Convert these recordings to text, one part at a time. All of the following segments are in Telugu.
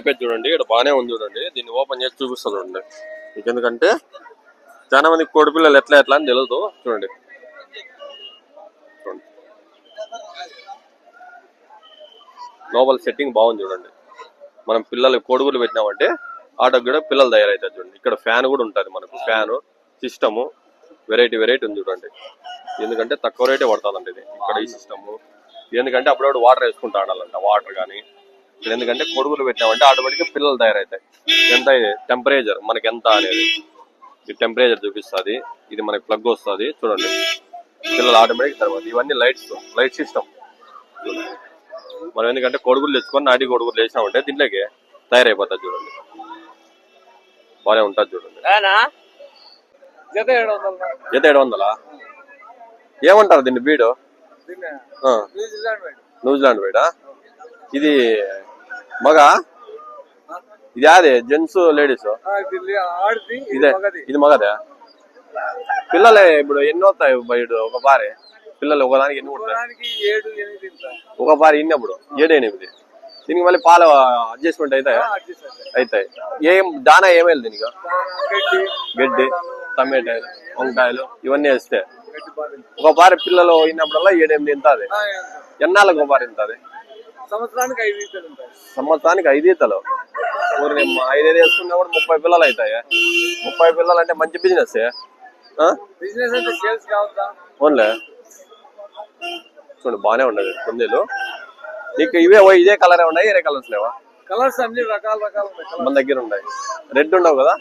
చెప్పేది చూడండి ఇక్కడ బాగానే ఉంది చూడండి. దీన్ని ఓపెన్ చేసి చూపిస్తాను చూడండి. ఎందుకంటే చాలా మంది కోడి పిల్లలు ఎట్లా ఎట్లా అని తెలియదు చూడండి. చూడండి. లోపల సెట్టింగ్ బాగుంది చూడండి. మనం పిల్లలు కోడుగులు పెట్టినామంటే ఆటోకి కూడా పిల్లలు తయారవుతారు చూడండి. ఇక్కడ ఫ్యాన్ కూడా ఉంటుంది మనకు. ఫ్యాన్ సిస్టము వెరైటీ వెరైటీ ఉంది చూడండి. ఎందుకంటే తక్కువ రేటే పడుతుందండి ఇది. ఇక్కడ ఈ సిస్టము ఎందుకంటే అప్పుడప్పుడు వాటర్ వేసుకుంటా ఆడాలంట వాటర్ కానీ ఎందుకంటే కొడుకులు పెట్టినామంటే ఆటోమేటిక్గా పిల్లలు తయారవుతాయి. ఎంత ఇది? టెంపరేచర్ మనకి ఎంత అనేది? ఈ టెంపరేచర్ చూపిస్తుంది. ఇది మనకి ప్లగ్ వస్తుంది. చూడండి. పిల్లలు ఆటోమేటిక్ తర్వాత ఇవన్నీ లైట్స్ లైట్ సిస్టమ్ మనం ఎందుకంటే కొడుకులు తెచ్చుకొని నాటి కొడుకులు వేసినామంటే దీంట్లోకి తయారైపోతుంది చూడండి. బాగానే ఉంటుంది చూడండి. జత ఏడు వందలు ఏమంటారు దీన్ని? బీడు. న్యూజిలాండ్ బీడా? ఇది మగ? ఇది అదే జెంట్స్ లేడీస్ ఇది ఇది మగది. పిల్లలే ఇప్పుడు ఎన్ని వస్తాయి బయట ఒక పారి? పిల్లలు ఒకదానికి ఎన్ని ఉంటాయి ఒక పారి ఇన్నప్పుడు ఏడు ఎనిమిది. దీనికి మళ్ళీ పాల అడ్జస్ట్మెంట్ అవుతాయా? అవుతాయి. ఏం దానా ఏమేది దీనికి? గడ్డి టమాటాలు వంకాయలు ఇవన్నీ వేస్తే. ఒక పారి పిల్లలు అయినప్పుడల్లా ఏడెనిమిది తింటుంది. ఎన్నాళ్ళకి ఒక పారి తింటుంది? సంవత్సరానికి ఐదు ఈతలు ఉంటాయి. సంవత్సరానికి ఐదు ఈతలు? ఊరిని వేసుకున్నా కూడా ముప్పై పిల్లలు అవుతాయి? ముప్పై పిల్లలు అంటే మంచి బిజినెస్ బిజినెస్ అంటే సేల్స్ కావద్దా ఓన్లే చూడండి బాగానే ఉండదు కుందేలు. నీకు ఇవే ఇదే కలరే ఉన్నాయి? వేరే కలర్స్ లేవా? కలర్స్ అన్ని రకాల రకాలు ఉన్నాయి మన దగ్గర ఉన్నాయి. రెడ్ ఉండవు కదా?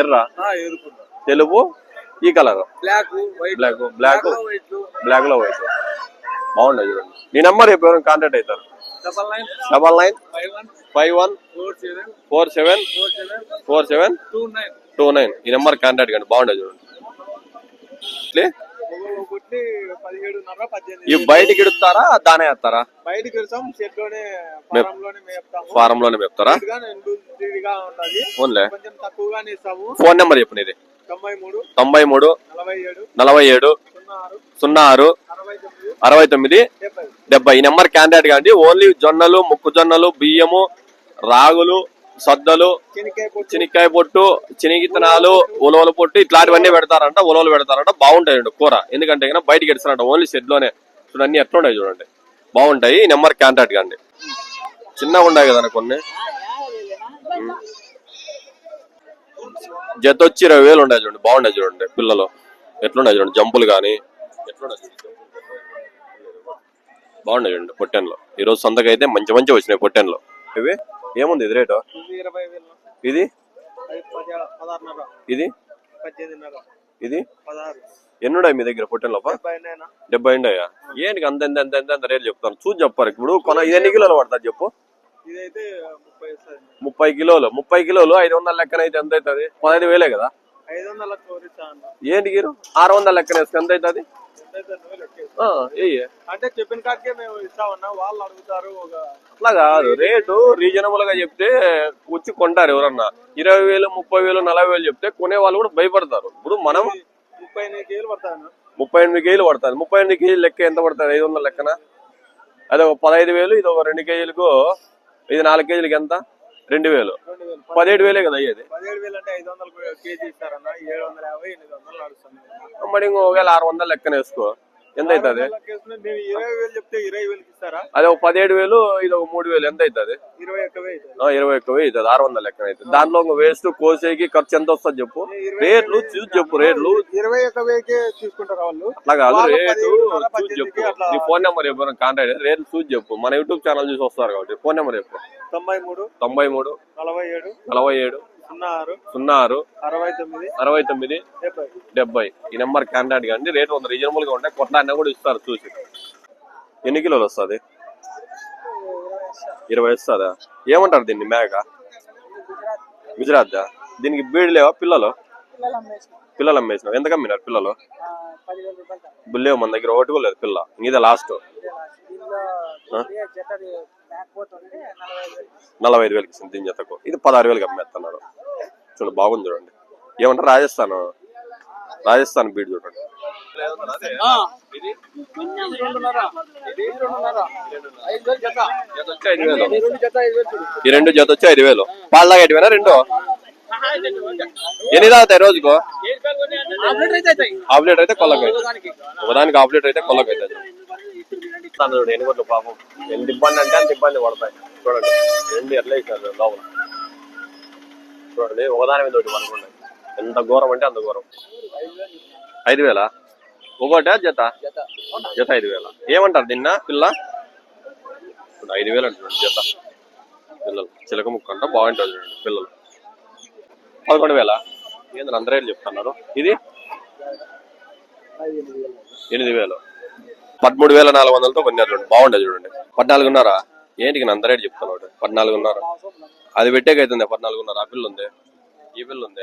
ఎర్ర? తెలుపు? ఈ colour black white black black white బ్లాక్లో వైట్ బాగుండదు చూడండి నీ నెంబర్ చెప్పి ఎవరైనా కాంటాక్ట్ అవుతారు. Double nine five one four seven four seven two nine ఈ నెంబర్ కాంటాక్ట్ కండి బాగుండదు చూడండి. ఇవి బయటికి ఇడుతారా? దానే వేస్తారా? బయటకి ఫారం లోనే తక్కువగానే ఇస్తాము. ఫోన్ నెంబర్ చెప్పు నీది. తొంభై మూడు. నలభై ఏడు. సున్నా ఆరు. అరవై తొమ్మిది. డెబ్బై. ఈ నెంబర్ క్యాండిడేట్ కాండి ఓన్లీ జొన్నలు మొక్కజొన్నలు బియ్యము రాగులు సద్దలు చెనికాయ పొట్టు చినిక్కాయ పొట్టు చినిగిత్తనాలు ఉలవల పొట్టు ఇట్లాంటివన్నీ పెడతారంట. ఉలవలు పెడతారంట. బాగుంటాయండి కూర. ఎందుకంటే బయటకి బయటికి ఎడుస్తారంట ఓన్లీ షెడ్లోనే చూడండి అన్ని ఎట్లున్నాయి చూడండి. బాగుంటాయి. ఈ నెంబర్ కాంటాక్ట్ కండి చిన్నగా ఉన్నాయి కదా కొన్ని. జత వచ్చి ఇరవై వేలు ఉన్నాయి చూడండి. బాగున్నాయి చూడండి పిల్లలు. ఎట్లున్నాయి చూడండి. జంపులు కానీ. ఎట్లున్నాయి చూడండి. బాగున్నాయి చూడండి పొట్టెన్లో. ఈరోజు సొంతగా అయితే మంచి మంచి వచ్చినాయి పొట్టెన్లో. ఇవి? ఏముంది ఇది రేటు? ఇది ఇది? ఇది? పదహారు. ఎన్నున్నాయి మీ దగ్గర పొట్టెన్ లోప డెబ్బై నైనా డెబ్బై ఉన్నాయా ఏంటి అంత ఎంత ఎంత ఎంత ఎంత రేట్లు చెప్తాను? చూసి చెప్పారు ఇప్పుడు కొన ఎన్ని కిలోలు పడుతుంది చెప్పు? ముప్పై కిలోలు. ముప్పై కిలోలు ఐదు వందల లెక్కన అయితే ఎంత అవుతుంది పదహైదు వేలే కదా? ఏంటి గిరు? ఆరు వందల లెక్కన వేస్తే ఎంత అవుతుంది అంటే చెప్పిన కాడికే మేము ఇస్తామన్నా వాళ్ళు అడుగుతారు అట్లా కాదు రేటు రీజనబుల్గా చెప్తే వచ్చి కొంటారు ఎవరన్నా. ఇరవై వేలు ముప్పై వేలు నలభై వేలు చెప్తే కొనే వాళ్ళు కూడా భయపడతారు. ఇప్పుడు మనం ముప్పై ఎనిమిది కేజీలు పడతాను ముప్పై ఎనిమిది కేజీలు పడుతుంది ముప్పై ఎనిమిది కేజీలు లెక్క ఎంత పడుతుంది ఐదు వందల లెక్కన? అదే ఒక పదహైదు వేలు ఇది ఒక రెండు కేజీలకు ఇది నాలుగు కేజీలకి ఎంత? రెండు వేలు. వేలు పదిహేడు వేలే కదా అయ్యేది. పదిహేడు వేలు అంటే ఐదు వందలు కేజీ ఇస్తారన్న. ఏడు వందల యాభై ఎనిమిది వందలు నడుస్తుంది. మరి ఇంకో ఒకవేళ ఆరు వందల లెక్కన వేసుకో. ఎంత అవుతుంది అదే ఒక పదిహేడు వేలు ఇది ఒక మూడు వేలు ఎంత అవుతుంది ఇరవై ఒక్క వెయ్యి అవుతుంది ఆరు వందల లెక్కన అవుతుంది దాంట్లో ఒక వేస్ట్ కోసేకి ఖర్చు ఎంత వస్తుంది చెప్పు? రేట్లు చూసి చెప్పు రేట్లు. ఇరవై ఒక్క వేలకే తీసుకుంటారు వాళ్ళు? అట్లా కాదు వాళ్ళు రేటు చూసి చెప్పు. నీ ఫోన్ నెంబర్ చెప్పు కాంటాక్ట్ రేట్లు చూసి చెప్పు. మన యూట్యూబ్ ఛానల్ చూసి వస్తారు కాబట్టి ఫోన్ నెంబర్ చెప్పు. తొంభై మూడు తొంభై మూడు నలభై ఏడు నలభై ఏడు సున్నా ఆరు అరవై తొమ్మిది. డెబ్బై. ఈ నెంబర్ కాంటాక్ట్ కానీ రేట్ వంద రీజనబుల్గా ఉంటాయి కొట్ల అన్న కూడా ఇస్తారు చూసి. ఎన్ని కిలోలు వస్తుంది? ఇరవై వస్తుందా? ఏమంటారు దీన్ని మేక? గుజరాత్ దీనికి బీడు లేవా పిల్లలు? పిల్లలు అమ్మేసినావు ఎంత అమ్మినారు పిల్లలు? బుల్లేవు మన దగ్గర ఒకటి కూడా లేదు పిల్ల. ఇదే లాస్ట్ నలభై ఐదు వేలకి దీని జతకు. ఇది పదహారు వేలకి అమ్మేస్తున్నారు చూడండి బాగుంది చూడండి. ఏమంటారు రాజస్థాన్? రాజస్థాన్ బీడ్ చూడండి. ఈ రెండు జత వచ్చి ఐదు వేలు. పాల తాగేటి వేనా రెండు. ఎన్ని తాగుతాయి రోజుకు? హాఫ్ లీటర్ అయితే కొల్లకి ఒకదానికి హాఫ్ లీటర్ అయితే కొల్లకి అవుతుంది ఎన్ని కొట్లు పాపం. ఎంత ఇబ్బంది అంటే అంత ఇబ్బంది పడతాయి. చూడండి. రెండు ఎట్లా ఇచ్చారు లోపల. చూడండి. ఒకదాని మీద ఒకటి అనుకోండి ఎంత ఘోరం అంటే అంత ఘోరం. ఐదు వేల? ఒకటా జత? జత ఐదు వేల. ఏమంటారు నిన్న పిల్ల? ఇప్పుడు ఐదు వేలు అంటున్నాడు జత. పిల్లలు. చిలక ముక్క అంట బాగుంటుంది చూడండి పిల్లలు. పదకొండు వేల? ఏంటంటే అందరూ చెప్తున్నారు? ఇది? ఎనిమిది వేలు. పదమూడు వేల నాలుగు వందలతో కొన్నారు చూడండి. బాగుండదు చూడండి. పద్నాలుగున్నారా? ఏంటికి నేను అందరూ చెప్తున్నాడు? పద్నాలుగున్నర. అది పెట్టేకైతుంది పద్నాలుగున్నర. ఆ పిల్ల ఉంది. ఈ పిల్ల ఉంది?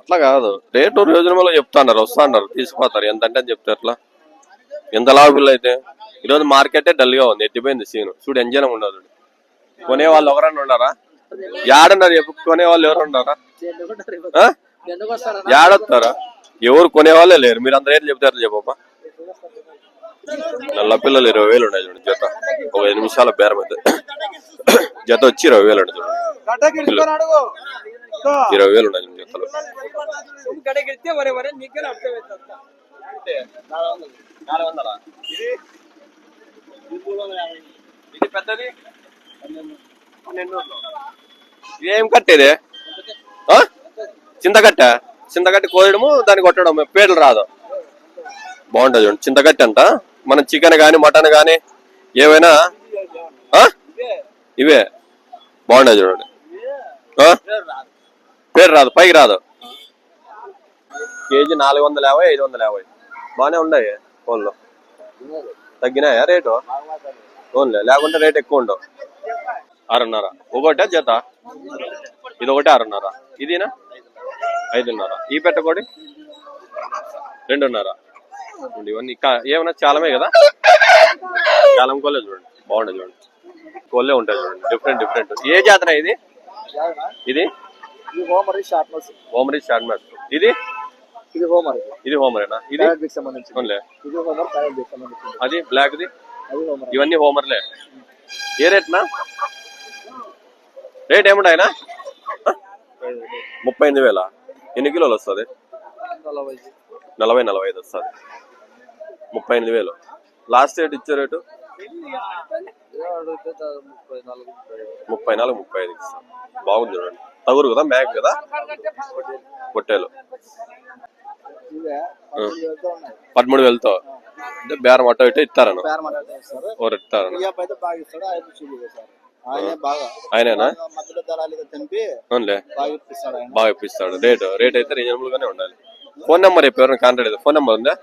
అట్లా కాదు. రేటు రోజులలో చెప్తాన్నారు వస్తా అన్నారు తీసుకుపోతారు. ఎంత అంటే అని చెప్తే అట్లా. ఎంత లాభ పిల్ల అయితే? ఈరోజు మార్కెటే డల్గా ఉంది ఎత్తిపోయింది సీన్. చూడు ఎంజనం ఉండదు. కొనే వాళ్ళు ఎవరన్నా ఉన్నారా యాడున్నారు కొనే వాళ్ళు ఎవరు ఆ? యాడొస్తారా ఎవరు కొనే వాళ్ళే లేరు. మీరు అందరూ ఏం చెప్తారు చెప్పప్ప నల్ల పిల్లలు ఇరవై వేలు ఉన్నాయి చూడండి జత. ఒక ఐదు నిమిషాల బేరం అయితే. జత వచ్చి ఇరవై వేలు ఉంటుంది చూడండి ఇరవై వేలు ఉన్నాయి జతలు. ఇది పెద్దది? ఏం కట్టేది ఆ? చింతకట్ట? చింతకట్టి కోయడము దాన్ని కొట్టడం పేర్లు రాదు. బాగుంటుంది చూడండి చింతకట్టి అంట. మనం చికెన్ గాని మటన్ గాని ఏవైనా? ఆ? ఇవే. బాగుంటాయి చూడండి. పేరు రాదు పైకి రాదు. కేజీ నాలుగు వందల యాభై ఐదు వందల యాభై. బాగానే ఉన్నాయి ఫోన్లో. తగ్గినాయా రేటు? ఫోన్లే లేకుంటే రేట్ ఎక్కువ ఉండవు. ఆరున్నర. ఒకటే జత? ఇది ఒకటే ఆరున్నర. ఇదినా? ఐదున్నర. ఈ పెట్టకోడి రెండున్నర. ఇవన్నీ ఏమన్నా చాలమే కదా? చాలం కోలే చూడండి. బాగుంటుంది చూడండి. కోళ్ళే ఉంటాయి చూడండి. డిఫరెంట్ డిఫరెంట్ ఏ జాతర ఇది? ఇది? హోమర్ షార్ట్ నోస్ హోమరీ షార్ట్ ఇది? ఇది హోమర్. ఇది హోమరేనా? ఇది? సంబంధించి అవునులే. ఇది హోమర్ ప్రైవేట్ సంబంధించి అది బ్లాక్ ది ఇవన్నీ హోమర్లే. ఏ రేట్నా? రేట్ ఏముంటాయినా ముప్పై ఎనిమిది వేల? ఎన్ని కిలోలు వస్తుంది? నలభై నలభై ఐదు వస్తుంది. ముప్పై ఎనిమిది వేలు. లాస్ట్ రేట్ ఇచ్చే రేటు? ముప్పై నాలుగు ముప్పై ఐదు. ఇస్తాం బాగుంది చూడండి. తగురు కదా మ్యాక్ కదా? పొట్టేలు. పదమూడు వేలతో. అంటే బేరం అట్ట ఇట్ట ఇస్తారను ఓరు ఇస్తారను ఆయనేనా? బాగా ఇప్పిస్తాడు రేట్ రేట్ అయితే రీజనబుల్ గానే ఉండాలి. ఫోన్ నెంబర్ చెప్పి ఎవరైనా కాంటాక్ట్ ఫోన్ నెంబర్ ఉందా?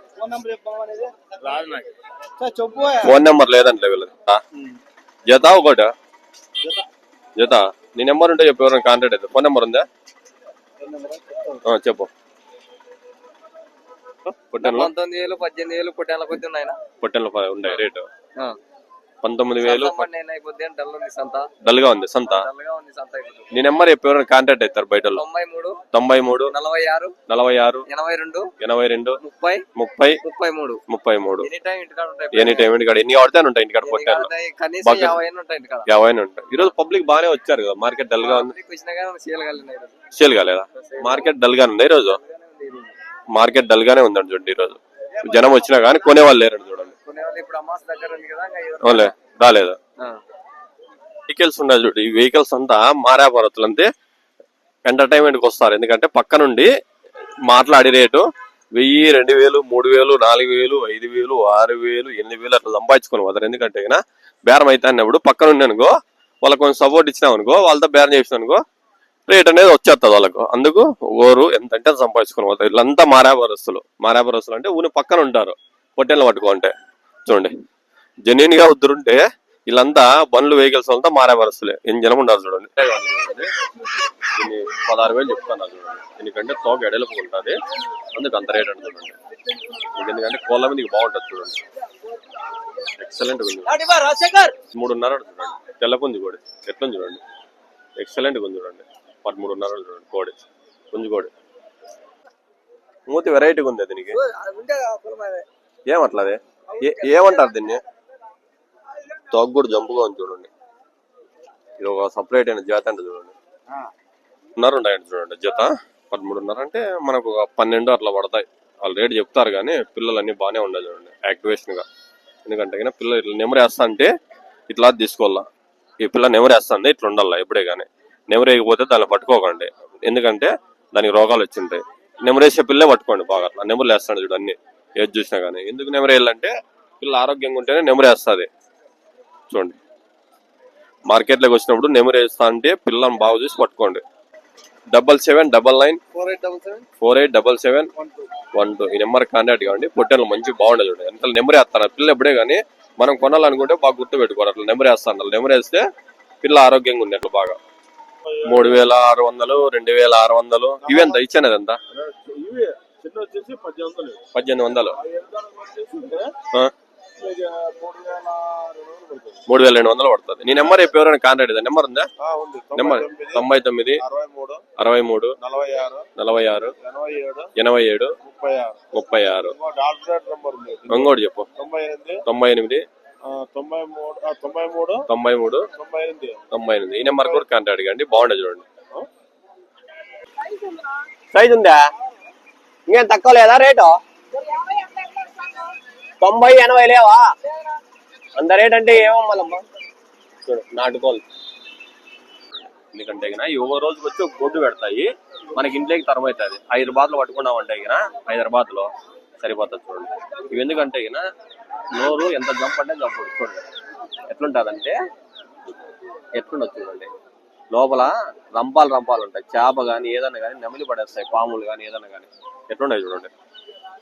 ఫోన్ నెంబర్ లేదంటే వీళ్ళది. జత ఒకట? జత. నీ నెంబర్ ఉంటే చెప్పి ఎవరైనా కాంటాక్ట్ అయితే. ఫోన్ నెంబర్ ఉందా? చెప్పు. పొట్టెన్లో పంతొమ్మిది వేలు పద్దెనిమిది వేలు పుట్టాల కొద్ది ఉన్నాయి పొట్టెన్లో ఉండే రేటు. పంతొమ్మిది వేలు డల్గా ఉంది సంత. గా నీ నెంబర్ ఎవరైనా కాంటాక్ట్ అవుతారు బయట. తొంభై మూడు నలభై ఆరు నలభై ఆరు ఎనభై రెండు ఎనభై రెండు ముప్పై ముప్పై ముప్పై మూడు ముప్పై మూడు ఎనీ టైం ఇంటికాడ ఎన్ని ఆడితే ఉంటాయి ఇంటికాడ బాగా- యాభై ఉంటాయి ఉంటాయి. ఈరోజు పబ్లిక్ బాగానే వచ్చారు కదా? మార్కెట్ డల్గా ఉంది. సేల్ కాలేదా మార్కెట్ డల్ గానే ఉంది ఈరోజు. మార్కెట్ డల్ గానే ఉందండి చూడండి ఈరోజు. జనం వచ్చినా కానీ కొనేవాళ్ళు కొనేవాళ్ళు ఇప్పుడు దగ్గర ఉంది కదా రాలేదు. వెహికల్స్ ఉన్నాయి చూడు ఈ వెహికల్స్ అంతా మారాపరతులు అంతే. ఎంటర్టైన్మెంట్కి వస్తారు. ఎందుకంటే పక్క నుండి మాట్లాడే రేటు వెయ్యి రెండు వేలు మూడు వేలు నాలుగు వేలు ఐదు వేలు ఆరు వేలు ఎనిమిది వేలు అట్లా సంపాదించుకొని పోతారు. ఎందుకంటే ఇక బేరం అయితే అన్నప్పుడు పక్క నుండి అనుకో వాళ్ళకి కొంచెం సపోర్ట్ ఇచ్చినాం అనుకో వాళ్ళతో బేరం చేసిన అనుకో రేట్ అనేది వచ్చేస్తుంది వాళ్ళకు. అందుకు ఓరు ఎంత అంటే సంపాదించుకొని పోతారు. వీళ్ళంతా మారాపరస్తులు మారాపరస్తులు అంటే ఊని పక్కన ఉంటారు. పొట్టెలు పట్టుకుంటే చూడండి. జెన్యున్గా వద్దురుంటే వీళ్ళంతా బండ్లు వెహికల్స్ అంతా మారాపరస్తులే ఎన్ని జనం ఉండాలి చూడండి. దీన్ని పదహారు వేలు చెప్తాను చూడండి. ఎందుకంటే తోక ఎడలుపు ఉంటుంది. అందుకు అంత రేట్ అని చూడండి. ఎందుకంటే కోళ్ళ మీద బాగుంటుంది చూడండి. ఎక్సలెంట్ ఉంది మూడున్నర చూడండి. తెల్లపుంజి కోడి. ఎట్లుంది చూడండి. ఎక్సలెంట్ ఉంది చూడండి. పదమూడున్నర చూడండి కోడి. పుంజి కోడి. మూతి వెరైటీగా ఉంది దీనికి? ఏమట్లది ఏమంటారు దీన్ని? తోక కూడా జంపుగా ఉంది చూడండి. ఇది ఒక సపరేట్ అయిన జాతి అంటే చూడండి. ఉన్నర ఉంటాయండి చూడండి జత. పదమూడున్నర అంటే మనకు ఒక పన్నెండు అట్లా పడతాయి. వాళ్ళు రేట్ చెప్తారు కానీ పిల్లలు అన్ని బాగానే ఉన్నాయి చూడండి యాక్టివేషన్గా ఎందుకంటే గిన పిల్లలు ఇట్లా నెమరేస్తా అంటే ఇట్లా తీసుకోవాలా. ఈ పిల్ల నెమరేస్తుంది ఇట్లా ఉండాలా ఎప్పుడే కానీ. నెమరేయకపోతే దాన్ని పట్టుకోకండి. ఎందుకంటే దానికి రోగాలు వచ్చి ఉంటాయి నెమరేసే పిల్లే పట్టుకోండి బాగా అట్లా. నెమరు వేస్తాడు చూడు అన్ని. ఏది చూసినా కానీ. ఎందుకు నెమరేయాలంటే పిల్ల ఆరోగ్యంగా ఉంటేనే నెమరేస్తుంది చూడండి. మార్కెట్లోకి వచ్చినప్పుడు నెమరేస్తా అంటే పిల్లని బాగా చూసి పట్టుకోండి. Double seven double nine four eight double seven. Four eight double seven one two. ఈ నెంబర్ కాంటాక్ట్ కావండి. పొట్టెలు మంచి బాగుండదు చూడండి. ఎంత నెంబర్ వేస్తాను పిల్ల ఎప్పుడే కానీ మనం కొనాలనుకుంటే బాగా గుర్తు పెట్టుకోరు అట్లా నెంబర్ వేస్తాను నెంబర్ వేస్తే పిల్ల ఆరోగ్యంగా ఉంది అట్లా బాగా. మూడు వేల ఆరు వందలు రెండు వేల ఆరు వందలు. ఇవి ఎంత? ఇచ్చాను వచ్చేసి పద్దెనిమిది వందలు. మూడు వేల రెండు వందలు పడుతుంది. నీ నెంబర్ ఎవరైనా కాంటాక్ట్ ఇదా నెంబర్ ఉందా? ఆ, ఉంది. నెంబర్ తొంభై తొమ్మిది అరవై మూడు అరవై మూడు నలభై ఆరు నలభై ఆరు ఎనభై ఏడు ముప్పై ఆరు. ముప్పై ఆరు. ఇంకోటి చెప్పు. తొంభై ఎనిమిది తొంభై మూడు తొంభై మూడు తొంభై మూడు తొంభై ఎనిమిది. తొంభై ఎనిమిది. ఈ నెంబర్ కూడా కాంటాక్ట్ కండి బాగుండదు చూడండి? సైజ్ ఉందా? ఇంకేం తక్కువ లేదా రేటు? తొంభై ఎనభై లేవా? అంత రేట్ అంటే ఏమమ్మాలమ్మా చూడు నాటుకోలు ఎందుకంటే గిన ఒక రోజుకి వచ్చి ఒక గొడ్డు పెడతాయి. మనకి ఇంట్లోకి తరమవుతుంది. హైదరాబాద్లో ఐదు బాతులు పట్టుకున్నామంటే గిన హైదరాబాద్లో సరిపోతుంది చూడండి. ఇవి ఎందుకంటే గిన నోరు ఎంత జంప్ అంటే జంప్ చూడండి. ఎట్లుంటదంటే ఎట్లుండదు చూడండి. లోపల రంపాలు రంపాలు ఉంటాయి. చేప కానీ ఏదైనా కానీ నెమలి పడేస్తాయి. పాములు కానీ ఏదైనా కానీ ఎట్లుంటాయి చూడండి.